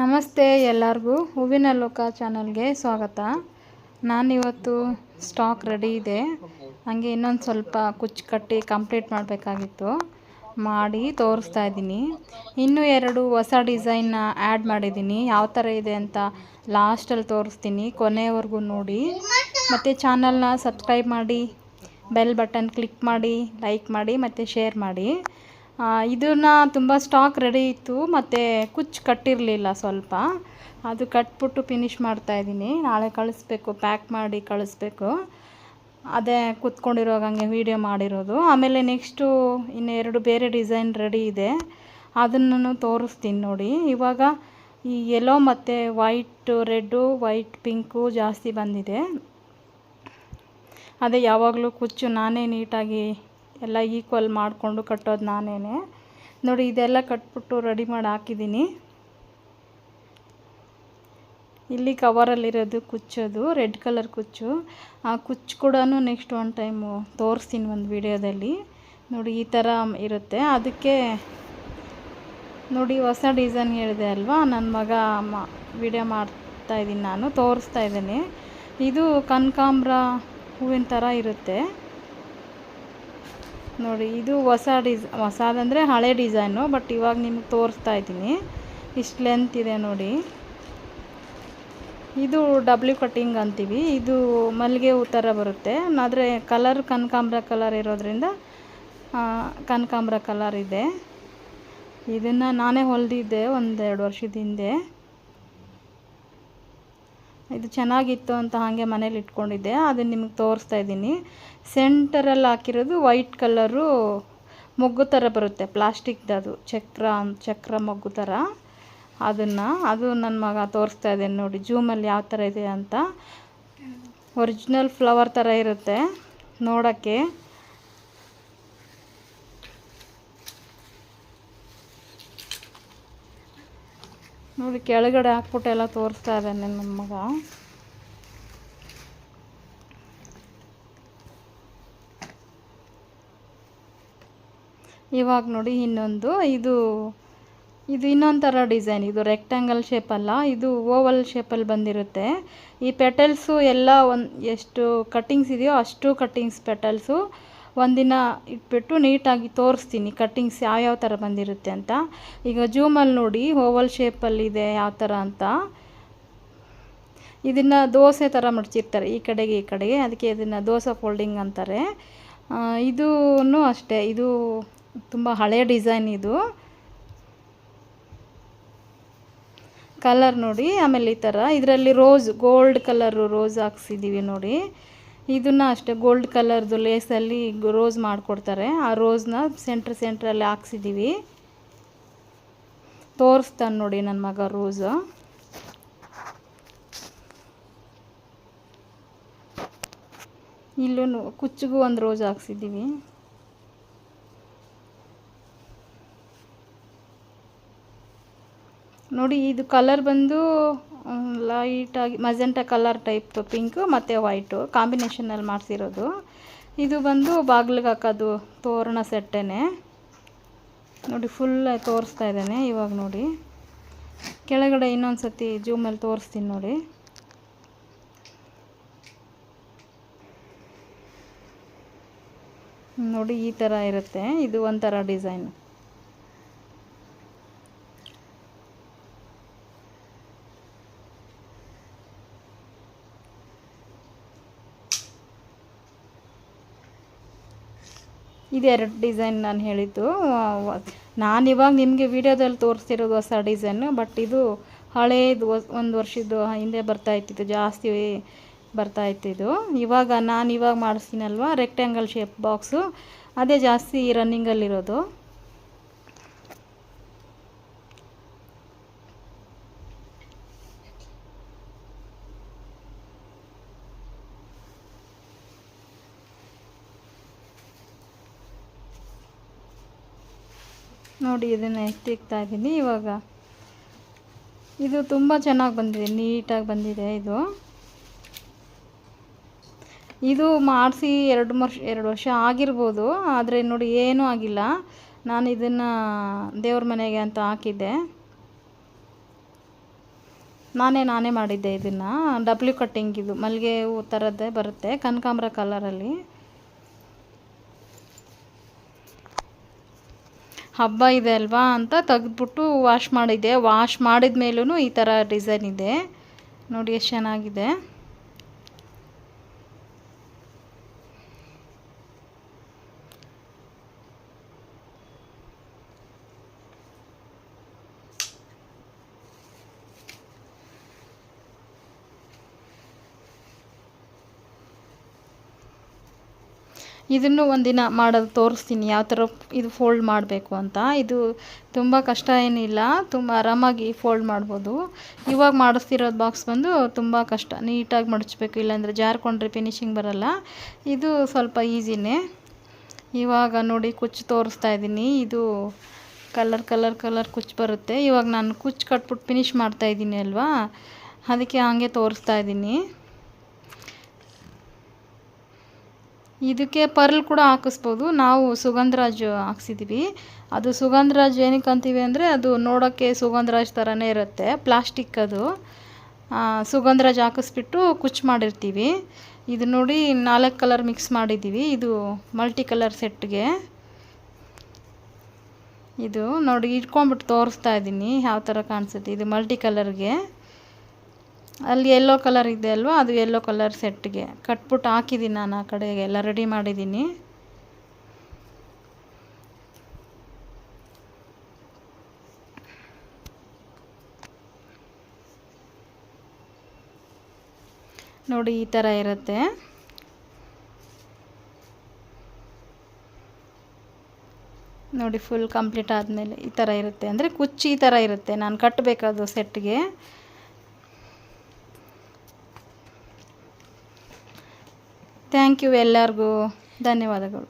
ನಮಸ್ತೆ ಎಲ್ಲರಿಗೂ. ಹೂವಿನ ಲೋಕ ಚಾನಲ್ಗೆ ಸ್ವಾಗತ. ನಾನಿವತ್ತು ಸ್ಟಾಕ್ ರೆಡಿ ಇದೆ. ಹಾಗೆ ಇನ್ನೊಂದು ಸ್ವಲ್ಪ ಕುಚ್ಚು ಕಟ್ಟಿ ಕಂಪ್ಲೀಟ್ ಮಾಡಬೇಕಾಗಿತ್ತು. ಮಾಡಿ ತೋರಿಸ್ತಾ ಇದ್ದೀನಿ. ಇನ್ನೂ ಎರಡು ಹೊಸ ಡಿಸೈನ್ನ ಆ್ಯಡ್ ಮಾಡಿದ್ದೀನಿ. ಯಾವ ಥರ ಇದೆ ಅಂತ ಲಾಸ್ಟಲ್ಲಿ ತೋರಿಸ್ತೀನಿ. ಕೊನೆವರೆಗೂ ನೋಡಿ. ಮತ್ತು ಚಾನಲ್ನ ಸಬ್ಸ್ಕ್ರೈಬ್ ಮಾಡಿ ಬೆಲ್ ಬಟನ್ ಕ್ಲಿಕ್ ಮಾಡಿ ಲೈಕ್ ಮಾಡಿ, ಮತ್ತು ಶೇರ್ ಮಾಡಿ. ಇದನ್ನು ತುಂಬ ಸ್ಟಾಕ್ ರೆಡಿ ಇತ್ತು, ಮತ್ತು ಕುಚ್ಚು ಕಟ್ಟಿರಲಿಲ್ಲ ಸ್ವಲ್ಪ. ಅದು ಕಟ್ಬಿಟ್ಟು ಫಿನಿಷ್ ಮಾಡ್ತಾಯಿದ್ದೀನಿ ನಾಳೆ ಕಳಿಸ್ಬೇಕು ಪ್ಯಾಕ್ ಮಾಡಿ ಕಳಿಸ್ಬೇಕು. ಅದೇ ಕೂತ್ಕೊಂಡಿರೋ ಹಂಗೆ ವೀಡಿಯೋ ಮಾಡಿರೋದು. ಆಮೇಲೆ ನೆಕ್ಸ್ಟು ಇನ್ನು ಎರಡು ಬೇರೆ ಡಿಸೈನ್ ರೆಡಿ ಇದೆ. ಅದನ್ನು ತೋರಿಸ್ತೀನಿ ನೋಡಿ. ಇವಾಗ ಈ ಯೆಲ್ಲೋ ಮತ್ತು ವೈಟು ರೆಡ್ಡು ವೈಟ್ ಪಿಂಕು ಜಾಸ್ತಿ ಬಂದಿದೆ. ಅದೇ ಯಾವಾಗಲೂ ಕುಚ್ಚು ನಾನೇ ನೀಟಾಗಿ ಎಲ್ಲ ಈಕ್ವಲ್ ಮಾಡಿಕೊಂಡು ಕಟ್ಟೋದು ನಾನೇ ನೋಡಿ, ಇದೆಲ್ಲ ಕಟ್ಬಿಟ್ಟು ರೆಡಿ ಮಾಡಿ ಹಾಕಿದ್ದೀನಿ. ಇಲ್ಲಿ ಕವರಲ್ಲಿರೋದು ಕುಚ್ಚೋದು ರೆಡ್ ಕಲರ್ ಕುಚ್ಚು. ಆ ಕುಚ್ಚು ಕೂಡ ನೆಕ್ಸ್ಟ್ ಒನ್ ಟೈಮು ತೋರಿಸ್ತೀನಿ ಒಂದು ವಿಡಿಯೋದಲ್ಲಿ. ನೋಡಿ, ಈ ಥರ ಇರುತ್ತೆ. ಅದಕ್ಕೆ ನೋಡಿ, ಹೊಸ ಡಿಸೈನ್ ಹೇಳಿದೆ ಅಲ್ವಾ? ನನ್ನ ಮಗ ಮ ವಿಡಿಯೋ ಮಾಡ್ತಾಯಿದ್ದೀನಿ ನಾನು, ತೋರಿಸ್ತಾ ಇದ್ದೀನಿ. ಇದು ಕನಕಾಂಬ್ರ ಹೂವಿನ ಥರ ಇರುತ್ತೆ. ನೋಡಿ, ಇದು ಹೊಸ ಡಿಸ್, ಹೊಸದಂದರೆ ಹಳೆ ಡಿಸೈನು, ಬಟ್ ಇವಾಗ ನಿಮ್ಗೆ ತೋರಿಸ್ತಾ ಇದ್ದೀನಿ. ಇಷ್ಟು ಲೆಂತ್ ಇದೆ ನೋಡಿ. ಇದು ಡಬ್ಲ್ಯೂ ಕಟ್ಟಿಂಗ್ ಅಂತೀವಿ. ಇದು ಮಲ್ಲಿಗೆ ಹೂ ಥರ ಬರುತ್ತೆ. ಆದರೆ ಕಲರ್ ಕನಕಾಂಬ್ರ ಕಲರ್ ಇರೋದ್ರಿಂದ ಕನಕಾಂಬ್ರ ಕಲರ್ ಇದೆ. ಇದನ್ನು ನಾನೇ ಹೊಲಿದಿದ್ದೆ ಒಂದೆರಡು ವರ್ಷದ ಹಿಂದೆ. ಇದು ಚೆನ್ನಾಗಿತ್ತು ಅಂತ ಹಾಗೆ ಮನೇಲಿ ಇಟ್ಕೊಂಡಿದ್ದೆ, ಅದನ್ನು ನಿಮಗೆ ತೋರಿಸ್ತಾ ಇದ್ದೀನಿ. ಸೆಂಟರಲ್ಲಿ ಹಾಕಿರೋದು ವೈಟ್ ಕಲರು ಮೊಗ್ಗು ಥರ ಬರುತ್ತೆ ಪ್ಲಾಸ್ಟಿಕ್ದದು ಚಕ್ರ ಚಕ್ರ ಮೊಗ್ಗು ಥರ. ಅದನ್ನು, ಅದು ನನ್ನ ಮಗ ತೋರಿಸ್ತಾ ಇದ್ದೇನೆ ನೋಡಿ, ಜೂಮಲ್ಲಿ ಯಾವ ಥರ ಇದೆ ಅಂತ. ಒರಿಜಿನಲ್ ಫ್ಲವರ್ ಥರ ಇರುತ್ತೆ, ನೋಡೋಕ್ಕೆ. ನೋಡಿ, ಕೆಳಗಡೆ ಹಾಕ್ಬಿಟ್ಟು ಎಲ್ಲ ತೋರಿಸ್ತಾ ಇದ್ದಾನೆ ನನ್ನ ಮಗ. ಇವಾಗ ನೋಡಿ ಇನ್ನೊಂದು, ಇದು ಇದು ಇನ್ನೊಂದು ಥರ ಡಿಸೈನ್. ಇದು ರೆಕ್ಟ್ಯಾಂಗಲ್ ಶೇಪಲ್ಲ ಇದು ಓವಲ್ ಶೇಪಲ್ಲಿ ಬಂದಿರುತ್ತೆ. ಈ ಪೆಟಲ್ಸು ಎಲ್ಲ ಒಂದು, ಎಷ್ಟು ಕಟ್ಟಿಂಗ್ಸ್ ಇದೆಯೋ ಅಷ್ಟು ಕಟ್ಟಿಂಗ್ಸ್ ಪೆಟಲ್ಸು. ಒಂದಿನ ಇಟ್ಬಿಟ್ಟು ನೀಟಾಗಿ ತೋರಿಸ್ತೀನಿ. ಕಟ್ಟಿಂಗ್ಸ್ ಯಾವ್ಯಾವ ಥರ ಬಂದಿರುತ್ತೆ ಅಂತ. ಈಗ ಜೂಮಲ್ಲಿ ನೋಡಿ, ಓವಲ್ ಶೇಪಲ್ಲಿದೆ ಯಾವ ಥರ ಅಂತ. ಇದನ್ನು ದೋಸೆ ಥರ ಮಡಚಿರ್ತಾರೆ, ಈ ಕಡೆಗೆ ಈ ಕಡೆಗೆ. ಅದಕ್ಕೆ ಇದನ್ನು ದೋಸೆ ಫೋಲ್ಡಿಂಗ್ ಅಂತಾರೆ. ಇದೂ ಅಷ್ಟೇ. ಇದು ತುಂಬ ಹಳೆಯ ಡಿಸೈನ್ ಇದು. ಕಲರ್ ನೋಡಿ, ಆಮೇಲೆ ಈ ಥರ ಇದರಲ್ಲಿ ರೋಸ್ ಗೋಲ್ಡ್ ಕಲರು ರೋಸ್ ಹಾಕ್ಸಿದ್ದೀವಿ ನೋಡಿ. ಇದನ್ನು ಅಷ್ಟೇ ಗೋಲ್ಡ್ ಕಲರ್ದು ಲೇಸಲ್ಲಿ ರೋಸ್ ಮಾಡಿಕೊಡ್ತಾರೆ. ಆ ರೋಸ್ನ ಸೆಂಟ್ರ್ ಸೆಂಟ್ರಲ್ಲಿ ಹಾಕ್ಸಿದ್ದೀವಿ ತೋರಿಸ್ತಾನೆ ನೋಡಿ ನನ್ನ ಮಗ ರೋಸು ಇಲ್ಲೂ ಕುಚ್ಚಿಗೂ ಒಂದು ರೋಸ್ ಹಾಕ್ಸಿದ್ದೀವಿ ನೋಡಿ ಇದು ಕಲರ್ ಬಂದು ಲೈಟಾಗಿ ಮಜೆಂಟ ಕಲರ್ ಟೈಪ್ ಪಿಂಕು ಮತ್ತು ವೈಟು ಕಾಂಬಿನೇಷನಲ್ಲಿ ಮಾಡಿಸಿರೋದು. ಇದು ಬಂದು ಬಾಗಿಲಿಗೆ ಹಾಕೋದು ತೋರಣ ಸೆಟ್ಟೇ ನೋಡಿ ಫುಲ್ ತೋರಿಸ್ತಾ ಇದ್ದಾನೆ ಇವಾಗ ನೋಡಿ. ಕೆಳಗಡೆ ಇನ್ನೊಂದು ಸತಿ ಜೂಮಲ್ಲಿ ತೋರಿಸ್ತೀನಿ ನೋಡಿ. ನೋಡಿ ಈ ಥರ ಇರುತ್ತೆ. ಇದು ಒಂಥರ ಡಿಸೈನ್ ಇದೆರಡು ಡಿಸೈನ್ ನಾನು ಹೇಳಿದ್ದು. ನಾನು ಇವಾಗ ನಿಮಗೆ ವಿಡಿಯೋದಲ್ಲಿ ತೋರಿಸ್ತಿರೋದು ಹೊಸ ಡಿಸೈನು, ಬಟ್ ಇದು ಹಳೇದು ಒಂದು ವರ್ಷದ್ದು ಹಿಂದೆ ಬರ್ತಾ ಇತ್ತು ಜಾಸ್ತಿ ಬರ್ತಾ ಇತ್ತಿದ್ದು ಇವಾಗ ನಾನು ಇವಾಗ ಮಾಡಿಸ್ತೀನಲ್ವ? ರೆಕ್ಟ್ಯಾಂಗಲ್ ಶೇಪ್ ಬಾಕ್ಸು ಅದೇ ಜಾಸ್ತಿ ರನ್ನಿಂಗಲ್ಲಿರೋದು ನೋಡಿ ಇದನ್ನು ಎತ್ತಿಕ್ತಾ ಇದ್ದೀನಿ. ಇವಾಗ ಇದು ತುಂಬ ಚೆನ್ನಾಗಿ ಬಂದಿದೆ, ನೀಟಾಗಿ ಬಂದಿದೆ ಇದು. ಇದು ಮಾಡಿಸಿ ಎರಡು ವರ್ಷ ಎರಡು ವರ್ಷ ಆಗಿರ್ಬೋದು, ಆದರೆ ನೋಡಿ ಏನೂ ಆಗಿಲ್ಲ. ನಾನು ಇದನ್ನು ದೇವ್ರ ಮನೆಗೆ ಅಂತ ಹಾಕಿದ್ದೆ. ನಾನೇ ನಾನೇ ಮಾಡಿದ್ದೆ ಇದನ್ನು. ಡಬ್ಲ್ಯೂ ಕಟ್ಟಿಂಗ್ ಇದು, ಮಲ್ಲಿಗೆ ಹೂ ಥರದ್ದೇ ಬರುತ್ತೆ, ಕನಕಾಂಬ್ರ ಕಲರಲ್ಲಿ ಹಬ್ಬ ಇದೆ ಅಲ್ವಾ ಅಂತ ತೆಗೆದ್ಬಿಟ್ಟು ವಾಶ್ ಮಾಡಿದ್ದೆ. ವಾಶ್ ಮಾಡಿದ ಮೇಲೂ ಈ ಥರ ಡಿಸೈನ್ ಇದೆ. ನೋಡಿ ಎಷ್ಟು ಚೆನ್ನಾಗಿದೆ. ಇದನ್ನು ಒಂದಿನ ಮಾಡೋದು ತೋರಿಸ್ತೀನಿ, ಯಾವ ಥರ ಇದು ಫೋಲ್ಡ್ ಮಾಡಬೇಕು ಅಂತ. ಇದು ತುಂಬ ಕಷ್ಟ ಏನಿಲ್ಲ, ತುಂಬ ಆರಾಮಾಗಿ ಫೋಲ್ಡ್ ಮಾಡ್ಬೋದು. ಇವಾಗ ಮಾಡಿಸ್ತಿರೋದು ಬಾಕ್ಸ್ ಬಂದು ತುಂಬ ಕಷ್ಟ, ನೀಟಾಗಿ ಮಡಚಬೇಕು, ಇಲ್ಲಾಂದರೆ ಜಾರ್ಕೊಂಡ್ರೆ ಫಿನಿಶಿಂಗ್ ಬರಲ್ಲ. ಇದು ಸ್ವಲ್ಪ ಈಸಿನೇ ಇವಾಗ ನೋಡಿ ಕುಚ್ಚು ತೋರಿಸ್ತಾ ಇದ್ದೀನಿ. ಇದು ಕಲರ್ ಕಲರ್ ಕಲರ್ ಕುಚ್ಚು ಬರುತ್ತೆ. ಇವಾಗ ನಾನು ಕುಚ್ಚು ಕಟ್ಬಿಟ್ಟು ಫಿನಿಶ್ ಮಾಡ್ತಾ ಇದ್ದೀನಿ ಅಲ್ವಾ? ಅದಕ್ಕೆ ಹಾಗೆ ತೋರಿಸ್ತಾ ಇದ್ದೀನಿ. ಇದಕ್ಕೆ ಪರ್ಲ್ ಕೂಡ ಹಾಕಿಸ್ಬೋದು. ನಾವು ಸುಗಂಧರಾಜ್ ಹಾಕ್ಸಿದ್ದೀವಿ ಅದು ಸುಗಂಧರಾಜ್ ಏನಕ್ಕೆ ಅಂತೀವಿ ಅಂದರೆ ಅದು ನೋಡೋಕ್ಕೆ ಸುಗಂಧರಾಜ್ ಥರನೇ ಇರುತ್ತೆ. ಪ್ಲಾಸ್ಟಿಕ್ ಅದು. ಸುಗಂಧರಾಜ್ ಹಾಕಿಸ್ಬಿಟ್ಟು ಕುಚ್ ಮಾಡಿರ್ತೀವಿ. ಇದು ನೋಡಿ ನಾಲ್ಕು ಕಲರ್ ಮಿಕ್ಸ್ ಮಾಡಿದ್ದೀವಿ ಇದು ಮಲ್ಟಿ ಕಲರ್ ಸೆಟ್ಗೆ. ಇದು ನೋಡಿ ಇಟ್ಕೊಂಬಿಟ್ಟು ತೋರಿಸ್ತಾ ಇದ್ದೀನಿ ಯಾವ ಥರ ಕಾಣಿಸುತ್ತೆ. ಇದು ಮಲ್ಟಿ ಕಲರ್ಗೆ. ಅಲ್ಲಿ ಎಲ್ಲೋ ಕಲರ್ ಇದೆ ಅಲ್ವಾ? ಅದು ಎಲ್ಲೋ ಕಲರ್ ಸೆಟ್ಗೆ ಕಟ್ಬಿಟ್ಟು ಹಾಕಿದ್ದೀನಿ ನಾನು ಆ ಕಡೆಗೆ. ಎಲ್ಲ ರೆಡಿ ಮಾಡಿದ್ದೀನಿ ನೋಡಿ ಈ ಥರ ಇರುತ್ತೆ. ನೋಡಿ ಫುಲ್ ಕಂಪ್ಲೀಟ್ ಆದಮೇಲೆ ಈ ಥರ ಇರುತ್ತೆ. ಅಂದರೆ ಕುಚ್ಚು ಈ ಥರ ಇರುತ್ತೆ. ನಾನು ಕಟ್ಟಬೇಕದು ಸೆಟ್ಗೆ ಥ್ಯಾಂಕ್ ಯು ಎಲ್ಲರಿಗೂ. ಧನ್ಯವಾದಗಳು.